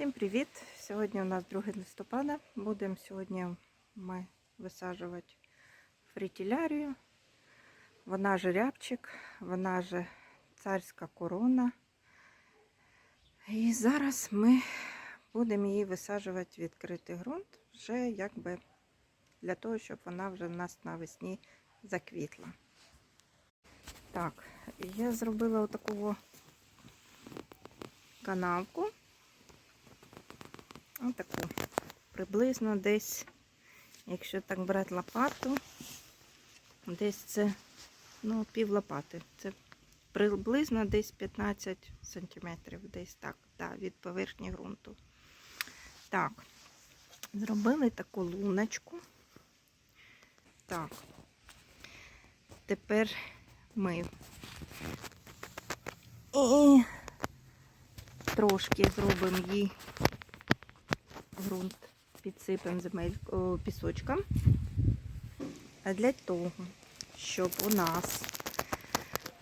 Всім привіт! Сьогодні у нас 2 листопада. Будемо сьогодні ми висаджувати фритілярію. Вона же рябчик, вона же царська корона. І зараз ми будемо її висаджувати в відкритий ґрунт, вже якби для того, щоб вона вже в нас навесні заквітла. Так, я зробила отаку канавку. Отаку. Приблизно десь, якщо так брати лопату, десь це ну, пів лопати. Це приблизно десь 15 сантиметрів, десь так, да, від поверхні ґрунту. Так, зробили таку луночку. Так, тепер ми і трошки зробимо їй ґрунт підсипемо земель пісочком. Для того, щоб у нас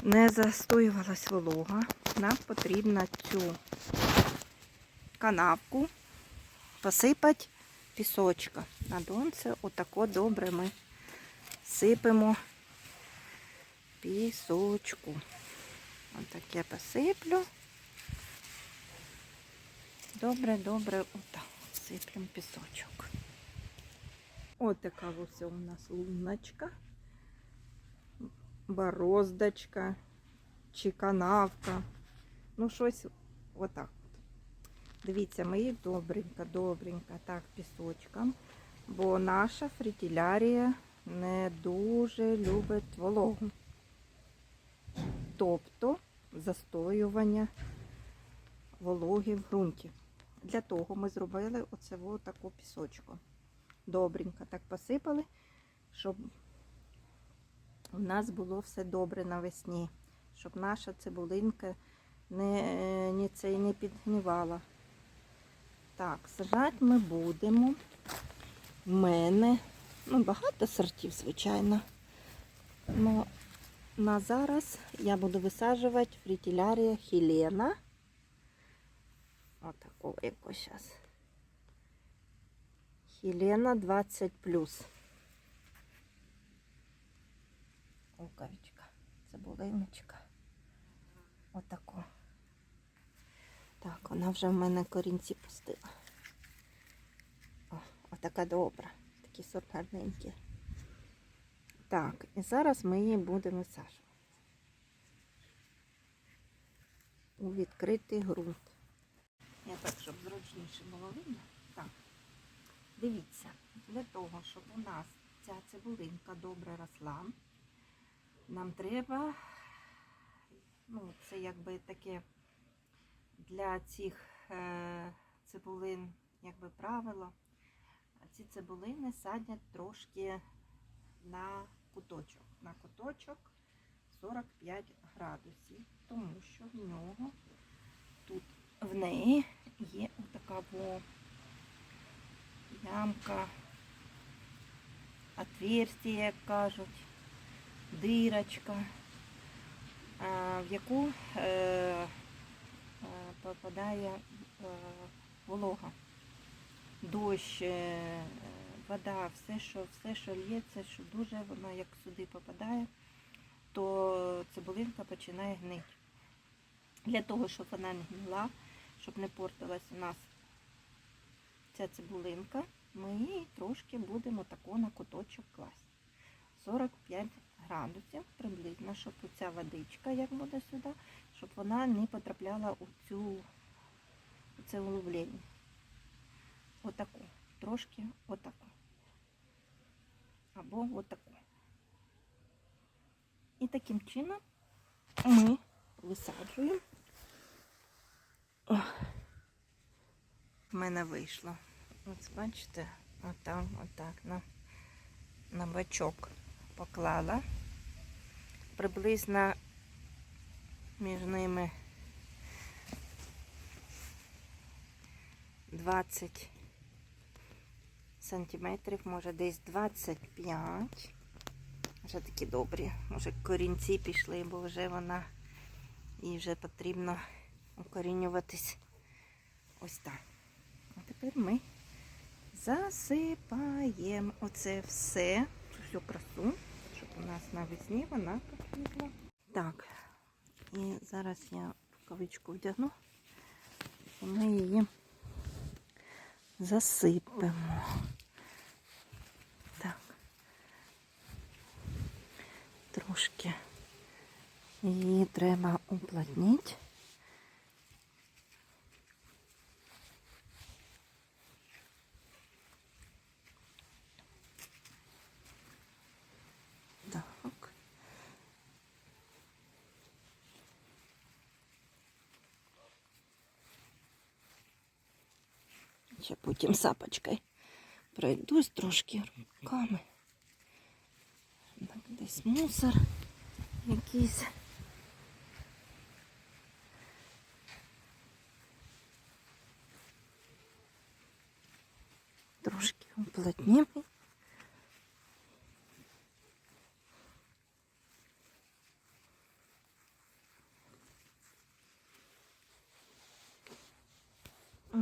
не застоювалась волога, нам потрібно цю канавку посипати пісочка. На донце отако добре ми сипемо пісочку. Отаке посиплю. Добре, добре, отак сиплемо пісочок. Ось така ось у нас луночка, бороздочка чи канавка. Ну, щось отак. Дивіться, ми їх добренько, добренько так пісочком, бо наша фритілярія не дуже любить вологу. Тобто застоювання вологи в ґрунті. Для того ми зробили оце таку пісочку. Добренько так посипали, щоб у нас було все добре навесні, щоб наша цибулинка не, не, це, не підгнивала. Так, сажати ми будемо. В мене, ну, багато сортів, звичайно. Но на зараз я буду висаджувати фритилярія Хелена. Отакого якось зараз. Хелена 20 плюс. Луковичка, цибулиночка. Отако. Так, вона вже в мене корінці пустила. О, отака добра. Такі сорт. Так, і зараз ми її будемо висаджувати. У відкритий ґрунт. Я так, щоб зручніше було видно. Так. Дивіться, для того, щоб у нас ця цибулинка добре росла, нам треба, ну, це якби таке для цих е, цибулин, якби правило, ці цибулини садять трошки на куточок. На куточок 45 градусів, тому що в нього тут в неї отака ямка, отверстие, як кажуть, дирочка, в яку е, е, попадає е, волога. Дощ, вода, все, що все, що лється, що дуже воно як сюди попадає, то цибулинка починає гнити. Для того, щоб вона не гнила, щоб не портилась у нас ця цибулинка, ми її трошки будемо тако на куточок класти. 45 градусів приблизно, щоб ця водичка, як буде сюди, щоб вона не потрапляла у цю у це уловлення. Отаку. Трошки отаку. Або отаку. І таким чином ми висаджуємо. В мене вийшло. Ось бачите, отам, отак на, на бачок поклала. Приблизно між ними 20 сантиметрів, може десь 25. Вже такі добрі. Може корінці пішли, бо вже вона їй вже потрібно укорінюватись ось так. А тепер ми засипаємо оце все, всю красу, щоб у нас навесні вона поквітла. Так, і зараз я рукавичку вдягну, і ми її засипемо. Так. Трошки її треба уплотнити. Ще потім сапочкою пройдусь трошки руками. Так, десь мусор якийсь. Трошки уплотнимо.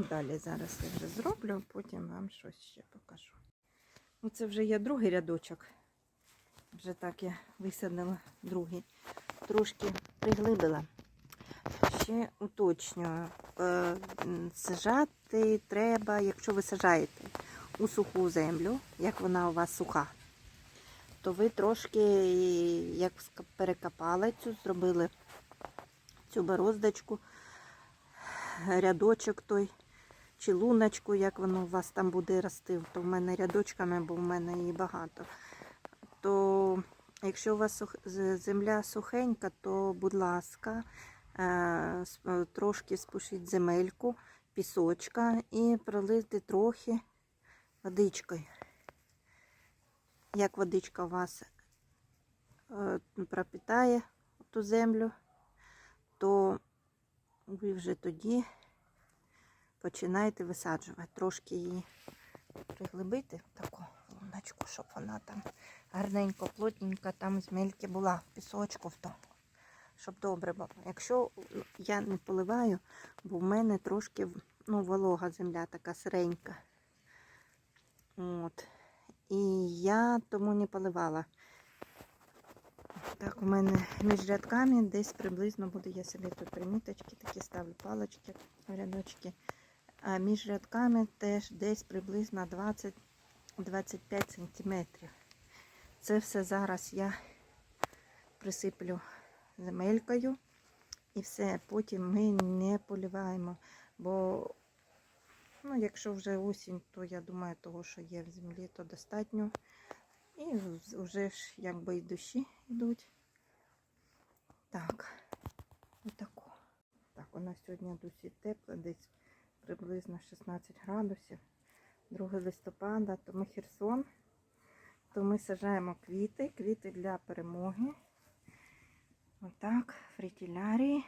Далі зараз я вже зроблю, потім вам щось ще покажу. Ну, це вже є другий рядочок. Вже так я висадила другий. Трошки приглибила. Ще уточнюю. Е, Сажати треба, якщо ви сажаєте у суху землю, як вона у вас суха, то ви трошки, як перекопали цю, зробили цю бороздочку, рядочок той, чи луночку, як воно у вас там буде рости, то в мене рядочками, бо в мене її багато. То якщо у вас земля сухенька, то будь ласка, е, трошки спушіть земельку, пісочка і пролити трохи водичкою. Як водичка у вас е, пропитає ту землю, то ви вже тоді починаєте висаджувати. Трошки її приглибити в таку луночку, щоб вона там гарненько, плотненько там земельки була пісочку, в тому, щоб добре було. Якщо я не поливаю, бо в мене трошки ну, волога земля така сиренька. От. І я тому не поливала. Так, у мене між рядками десь приблизно буде, я собі тут приміточки, такі ставлю палочки, рядочки. А між рядками теж десь приблизно 20-25 сантиметрів. Це все зараз я присиплю земелькою і все. Потім ми не поливаємо. Бо, ну, якщо вже осінь, то я думаю, того, що є в землі, то достатньо. І вже ж якби і дощі йдуть. Так, отако. Так, у нас сьогодні досить тепло, десь приблизно 16 градусів. 2 листопада, то ми Херсон, то ми сажаємо квіти, квіти для перемоги. Отак, фритілярії.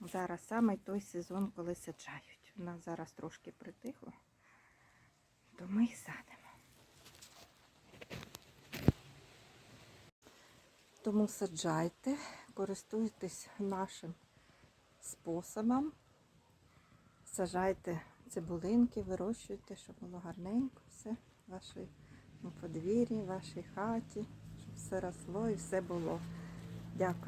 Зараз саме той сезон, коли саджають. У нас зараз трошки притихло, то ми їх садимо. Тому саджайте, користуйтесь нашим способом. Сажайте цибулинки, вирощуйте, щоб було гарненько все в вашому подвір'ї, в вашій хаті, щоб все росло і все було. Дякую.